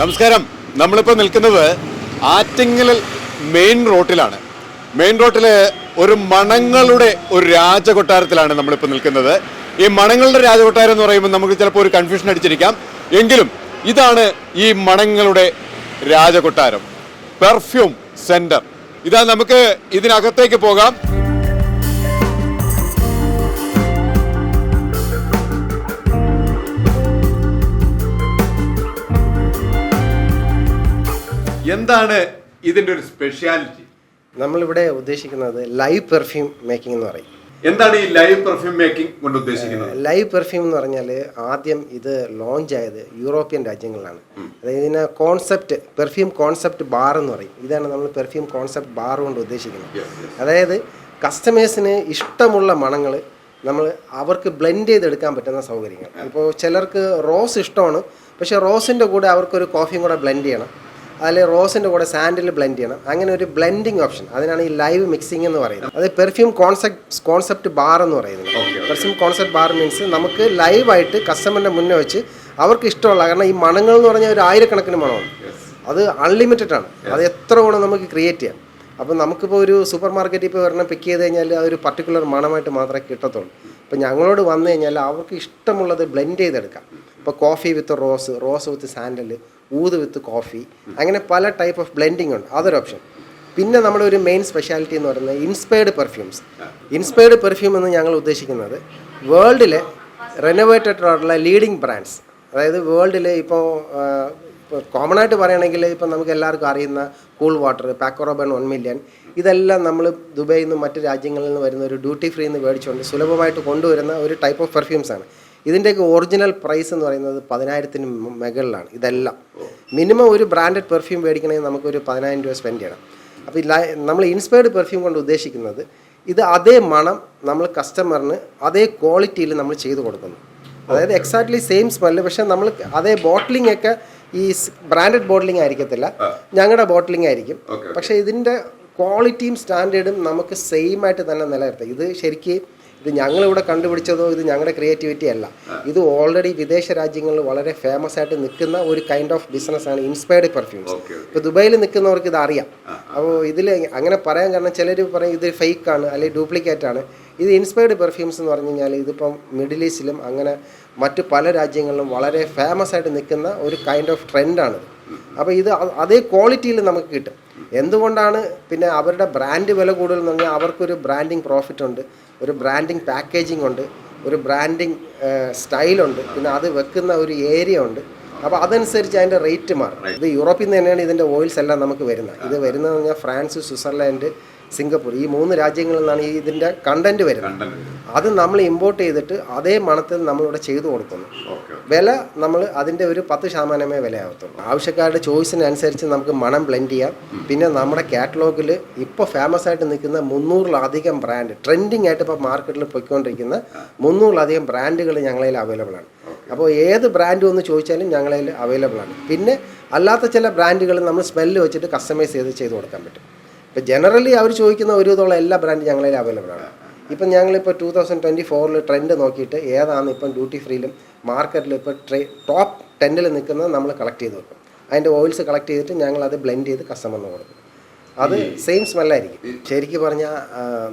നമസ്കാരം. നമ്മളിപ്പോൾ നിൽക്കുന്നത് ആറ്റിങ്ങൽ മെയിൻ റോട്ടിലാണ്. മെയിൻ റോട്ടിൽ ഒരു മണങ്ങളുടെ ഒരു രാജകൊട്ടാരത്തിലാണ് നമ്മളിപ്പോൾ നിൽക്കുന്നത്. ഈ മണങ്ങളുടെ രാജകൊട്ടാരം എന്ന് പറയുമ്പോൾ നമുക്ക് ചിലപ്പോൾ ഒരു കൺഫ്യൂഷൻ അടിച്ചിരിക്കാം. എങ്കിലും ഇതാണ് ഈ മണങ്ങളുടെ രാജകൊട്ടാരം. പെർഫ്യൂം സെന്റർ ഇതാ നമുക്ക് ഇതിനകത്തേക്ക് പോകാം. എന്താണ് ഇതിന്റെ ഒരു സ്പെഷ്യാലിറ്റി നമ്മളിവിടെ ഉദ്ദേശിക്കുന്നത് ലൈവ് പെർഫ്യൂം മേക്കിംഗ് എന്ന് പറയും. എന്താണ് ഈ ലൈവ് പെർഫ്യൂം മേക്കിംഗ് കൊണ്ട് ഉദ്ദേശിക്കുന്നത്? ലൈവ് പെർഫ്യൂം എന്ന് പറഞ്ഞാൽ ആദ്യം ഇത് ലോഞ്ച് ആയത് യൂറോപ്യൻ രാജ്യങ്ങളിലാണ്. അതായത് ഇതിനെ കോൺസെപ്റ്റ് പെർഫ്യൂം കോൺസെപ്റ്റ് ബാർ എന്ന് പറയും. ഇതാണ് നമ്മൾ പെർഫ്യൂം കോൺസെപ്റ്റ് ബാർ കൊണ്ട് ഉദ്ദേശിക്കുന്നത്. അതായത് കസ്റ്റമേഴ്സിന് ഇഷ്ടമുള്ള മണങ്ങൾ നമ്മൾ അവർക്ക് ബ്ലെൻഡ് ചെയ്തെടുക്കാൻ പറ്റുന്ന സൗകര്യങ്ങൾ. ഇപ്പോൾ ചിലർക്ക് റോസ് ഇഷ്ടമാണ്. പക്ഷേ റോസിന്റെ കൂടെ അവർക്കൊരു കോഫിയും കൂടെ ബ്ലെൻഡ് ചെയ്യണം. അതിൽ റോസിന്റെ കൂടെ സാൻഡിൽ ബ്ലെൻഡ് ചെയ്യണം. അങ്ങനെ ഒരു ബ്ലെൻഡിങ് ഓപ്ഷൻ അതിനാണ് ഈ ലൈവ് മിക്സിംഗ് എന്ന് പറയുന്നത്. അത് പെർഫ്യൂം കോൺസെപ്റ്റ് കോൺസെപ്റ്റ് ബാർ എന്ന് പറയുന്നത്. പെർഫ്യൂം കോൺസെപ്റ്റ് ബാർ മീൻസ് നമുക്ക് ലൈവായിട്ട് കസ്റ്റമറിന്റെ മുന്നേ വെച്ച് അവർക്ക് ഇഷ്ടമുള്ള കാരണം ഈ മണങ്ങൾ എന്ന് പറഞ്ഞാൽ ഒരു ആയിരക്കണക്കിന് മണമാണ്. അത് അൺലിമിറ്റഡ് ആണ്. അത് എത്ര ഗുണം നമുക്ക് ക്രിയേറ്റ് ചെയ്യാം. അപ്പോൾ നമുക്കിപ്പോൾ ഒരു സൂപ്പർ മാർക്കറ്റിൽ ഇപ്പോൾ ഒരെണ്ണം പിക്ക് ചെയ്ത് കഴിഞ്ഞാൽ ആ ഒരു പർട്ടിക്കുലർ മണമായിട്ട് മാത്രമേ കിട്ടത്തുള്ളൂ. അപ്പോൾ ഞങ്ങളോട് വന്നു കഴിഞ്ഞാൽ അവർക്ക് ഇഷ്ടമുള്ളത് ബ്ലെൻഡ് ചെയ്തെടുക്കാം. ഇപ്പോൾ coffee with rose rose with sandal oud with coffee അങ്ങനെ പല ടൈപ്പ് ഓഫ് ബ്ലെൻഡിങ് ഉണ്ട്. അതൊരു ഓപ്ഷൻ പിന്നെ നമ്മുടെ ഒരു മെയിൻ സ്പെഷ്യാലിറ്റി എന്ന് പറയുന്നത് ഇൻസ്പയർഡ് പെർഫ്യൂംസ് ഇൻസ്പയർഡ് പെർഫ്യൂം എന്ന് ഞങ്ങൾ ഉദ്ദേശിക്കുന്നത് വേൾഡിലെ റെനോവേറ്റഡ് ആയിട്ടുള്ള ലീഡിങ് ബ്രാൻഡ്സ് അതായത് വേൾഡിലെ ഇപ്പോൾ ഇപ്പോൾ കോമൺ ആയിട്ട് പറയുകയാണെങ്കിൽ ഇപ്പം നമുക്ക് എല്ലാവർക്കും അറിയുന്ന cool water Paco Rabanne one million ഇതെല്ലാം നമ്മൾ ദുബൈയിൽ നിന്ന് മറ്റ് രാജ്യങ്ങളിൽ നിന്ന് വരുന്ന ഒരു ഡ്യൂട്ടി ഫ്രീ എന്ന് മേടിച്ചുകൊണ്ട് സുലഭമായിട്ട് കൊണ്ടുവരുന്ന ഒരു ടൈപ്പ് ഓഫ് പെർഫ്യൂംസ് ആണ്. ഇതിന്റെയൊക്കെ ഒറിജിനൽ പ്രൈസ് എന്ന് പറയുന്നത് പതിനായിരത്തിന് മുകളിലാണ്. ഇതെല്ലാം. മിനിമം ഒരു ബ്രാൻഡഡ് പെർഫ്യൂം മേടിക്കണമെങ്കിൽ നമുക്കൊരു പതിനായിരം രൂപ സ്പെൻഡ് ചെയ്യണം. അപ്പോൾ നമ്മൾ ഇൻസ്പയർഡ് പെർഫ്യൂം കൊണ്ട് ഉദ്ദേശിക്കുന്നത് ഇത് അതേ മണം നമ്മൾ കസ്റ്റമറിന് അതേ ക്വാളിറ്റിയിൽ നമ്മൾ ചെയ്തു കൊടുക്കുന്നു. അതായത് എക്സാക്ട്ലി സെയിം സ്മെല്ല് പക്ഷെ നമ്മൾ അതേ ബോട്ടിലിംഗ് ഒക്കെ ഈ ബ്രാൻഡഡ് ബോട്ടിലിംഗ് ആയിരിക്കത്തില്ല. ഞങ്ങളുടെ ബോട്ടിലിംഗ് ആയിരിക്കും. പക്ഷെ ഇതിന്റെ ക്വാളിറ്റിയും സ്റ്റാൻഡേർഡും നമുക്ക് സെയിം ആയിട്ട് തന്നെ നിലനിർത്താം. ഇത് ശരിക്ക് ഇത് ഞങ്ങളിവിടെ കണ്ടുപിടിച്ചതോ ഇത് ഞങ്ങളുടെ ക്രിയേറ്റിവിറ്റി അല്ല. ഇത് ഓൾറെഡി വിദേശ രാജ്യങ്ങളിൽ വളരെ ഫേമസ് ആയിട്ട് നിൽക്കുന്ന ഒരു കൈൻഡ് ഓഫ് ബിസിനസ് ആണ് ഇൻസ്പയർഡ് പെർഫ്യൂംസ് ഇപ്പോൾ ദുബൈയിൽ നിൽക്കുന്നവർക്ക് ഇത് അറിയാം. അപ്പോൾ ഇതിൽ അങ്ങനെ പറയാൻ കാരണം ചിലർ പറയും ഇത് ഫേക്ക് ആണ് അല്ലെങ്കിൽ ഡ്യൂപ്ലിക്കേറ്റ് ആണ്. ഇത് ഇൻസ്പയർഡ് പെർഫ്യൂംസ് എന്ന് പറഞ്ഞു കഴിഞ്ഞാൽ ഇതിപ്പം മിഡിൽ ഈസ്റ്റിലും അങ്ങനെ മറ്റു പല രാജ്യങ്ങളിലും വളരെ ഫേമസ് ആയിട്ട് നിൽക്കുന്ന ഒരു കൈൻഡ് ഓഫ് ട്രെൻഡാണ് അപ്പോൾ ഇത് അതേ ക്വാളിറ്റിയിൽ നമുക്ക് കിട്ടും. എന്തുകൊണ്ടാണ് പിന്നെ അവരുടെ ബ്രാൻഡ് വില കൂടുതൽ എന്ന് പറഞ്ഞാൽ അവർക്കൊരു ബ്രാൻഡിങ് പ്രോഫിറ്റ് ഉണ്ട്. ഒരു ബ്രാൻഡിങ് പാക്കേജിംഗ് ഉണ്ട് ഒരു ബ്രാൻഡിങ് സ്റ്റൈലുണ്ട് പിന്നെ അത് വെക്കുന്ന ഒരു ഏരിയ ഉണ്ട്. അപ്പോൾ അതനുസരിച്ച് അതിന്റെ റേറ്റ് മാറും. ഇത് യൂറോപ്പിൽ നിന്ന് തന്നെയാണ് ഇതിന്റെ ഓയിൽസ് എല്ലാം നമുക്ക് വരുന്നത്. ഇത് വരുന്നത് പറഞ്ഞാൽ ഫ്രാൻസ് സ്വിറ്റ്സർലാൻഡ് സിംഗപ്പൂർ. ഈ മൂന്ന് രാജ്യങ്ങളിൽ നിന്നാണ് ഈ ഇതിന്റെ കണ്ടന്റ് വരുന്നത്. അത് നമ്മൾ ഇമ്പോർട്ട് ചെയ്തിട്ട് അതേ മണത്തിൽ നമ്മളിവിടെ ചെയ്തു കൊടുക്കുന്നു. വില നമ്മൾ അതിന്റെ ഒരു പത്ത് ശതമാനമേ വിലയാകത്തുള്ളൂ. ആവശ്യക്കാരുടെ ചോയ്സിനനുസരിച്ച് നമുക്ക് മണം ബ്ലെൻഡ് ചെയ്യാം. പിന്നെ നമ്മുടെ കാറ്റലോഗിൽ ഇപ്പോൾ ഫേമസ് ആയിട്ട് നിൽക്കുന്ന മുന്നൂറിലധികം ബ്രാൻഡ് ട്രെൻഡിങ് ആയിട്ട് ഇപ്പോൾ മാർക്കറ്റിൽ പൊയ്ക്കൊണ്ടിരിക്കുന്ന മുന്നൂറിലധികം ബ്രാൻഡുകൾ ഞങ്ങളതിൽ അവൈലബിൾ ആണ്. അപ്പോൾ ഏത് ബ്രാൻഡ് ഒന്ന് ചോദിച്ചാലും ഞങ്ങളതിൽ അവൈലബിൾ ആണ്. പിന്നെ അല്ലാത്ത ചില ബ്രാൻഡുകൾ നമ്മൾ സ്മെല്ല് വെച്ചിട്ട് കസ്റ്റമൈസ് ചെയ്ത് ചെയ്ത് കൊടുക്കാൻ പറ്റും. ഇപ്പോൾ ജനറലി അവർ ചോദിക്കുന്ന ഒരു വിധമുള്ള എല്ലാ ബ്രാൻഡ് ഞങ്ങളിൽ അവൈലബിൾ ആണ്. ഇപ്പം ഞങ്ങളിപ്പോൾ ടൂ തൗസൻഡ് ട്വന്റി ഫോറിൽ ട്രെൻഡ് നോക്കിയിട്ട് ഏതാണ് ഇപ്പം ഡ്യൂട്ടി ഫ്രീയിലും മാർക്കറ്റിലും ഇപ്പോൾ ട്രെ ടോപ്പ് ടെന്നിൽ നിൽക്കുന്നത് നമ്മൾ കളക്ട് ചെയ്ത് വെക്കും. അതിന്റെ ഓയിൽസ് കളക്ട് ചെയ്തിട്ട് ഞങ്ങൾ അത് ബ്ലെൻഡ് ചെയ്ത് കസ്റ്റമറിന് കൊടുക്കും. അത് സെയിം സ്മെല്ലായിരിക്കും ശരിക്കും പറഞ്ഞാൽ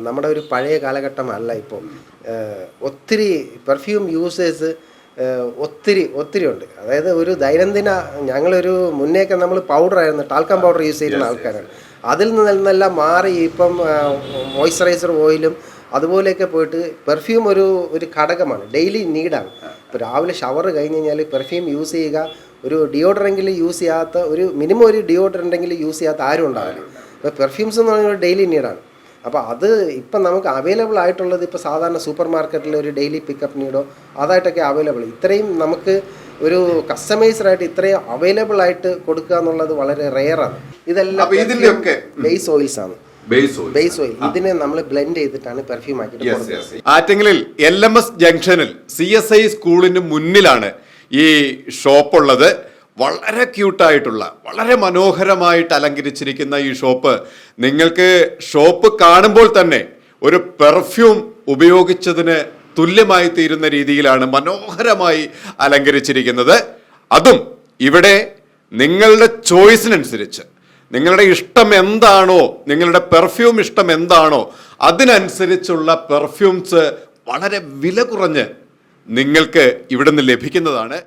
നമ്മുടെ ഒരു പഴയ കാലഘട്ടം അല്ല ഇപ്പോൾ ഒത്തിരി പെർഫ്യൂം യൂസേഴ്സ് ഒത്തിരി ഒത്തിരി ഉണ്ട്. അതായത് ഒരു ദൈനംദിന ഞങ്ങളൊരു മുന്നേയൊക്കെ നമ്മൾ പൗഡറായിരുന്നു ടാൽക്കം പൗഡർ യൂസ് ചെയ്യുന്ന ആൾക്കാരാണ്. അതിൽ നിന്നെല്ലാം മാറി ഇപ്പം മോയ്സ്ചറൈസർ ഓയിലും അതുപോലെയൊക്കെ പോയിട്ട് പെർഫ്യൂം ഒരു ഒരു ഘടകമാണ് ഡെയിലി നീഡാണ് ഇപ്പോൾ രാവിലെ ഷവർ കഴിഞ്ഞ് കഴിഞ്ഞാൽ പെർഫ്യൂം യൂസ് ചെയ്യുക ഒരു ഡിയോഡറെങ്കിലും യൂസ് ചെയ്യാത്ത ഒരു മിനിമം ഒരു ഡിയോഡറെങ്കിലും യൂസ് ചെയ്യാത്ത ആരും ഉണ്ടാവില്ല. ഇപ്പോൾ പെർഫ്യൂംസ് എന്ന് പറഞ്ഞാൽ ഡെയിലി നീഡാണ് അപ്പോൾ അത് ഇപ്പം നമുക്ക് അവൈലബിൾ ആയിട്ടുള്ളത് ഇപ്പോൾ സാധാരണ സൂപ്പർ മാർക്കറ്റിൽ ഒരു ഡെയിലി പിക്കപ്പ് നീഡോ അതായിട്ടൊക്കെ അവൈലബിൾ ഇത്രയും നമുക്ക് ഒരു കസ്റ്റമൈസ്ഡ് ആയിട്ട് ഇത്രയും അവൈലബിൾ ആയിട്ട് കൊടുക്കുക എന്നുള്ളത് വളരെ റെയറാണ് ഇതെല്ലാം ഇതിന്റെയൊക്കെ- ബേസ് ഓയിൽസ് ആണ്. ബേസ് ഓയിൽ ഇതിനെ നമ്മൾ ബ്ലെൻഡ് ചെയ്തിട്ടാണ് പെർഫ്യൂം ആക്കിയിട്ട് ആറ്റിങ്ങലിൽ എൽ എം എസ് ജംഗ്ഷനിൽ സി എസ് ഐ സ്കൂളിന് മുന്നിലാണ് ഈ ഷോപ്പ് ഉള്ളത് വളരെ ക്യൂട്ടായിട്ടുള്ള വളരെ മനോഹരമായിട്ട് അലങ്കരിച്ചിരിക്കുന്ന ഈ ഷോപ്പ്. നിങ്ങൾക്ക് ഷോപ്പ് കാണുമ്പോൾ തന്നെ ഒരു പെർഫ്യൂം ഉപയോഗിച്ചതിന് തുല്യമായി തീരുന്ന രീതിയിലാണ് മനോഹരമായി അലങ്കരിച്ചിരിക്കുന്നത്. അതും ഇവിടെ നിങ്ങളുടെ ചോയ്സിനനുസരിച്ച്. നിങ്ങളുടെ ഇഷ്ടം എന്താണോ നിങ്ങളുടെ പെർഫ്യൂം ഇഷ്ടം എന്താണോ അതിനനുസരിച്ചുള്ള പെർഫ്യൂംസ് വളരെ വില കുറഞ്ഞ് നിങ്ങൾക്ക് ഇവിടുന്ന് ലഭിക്കുന്നതാണ്.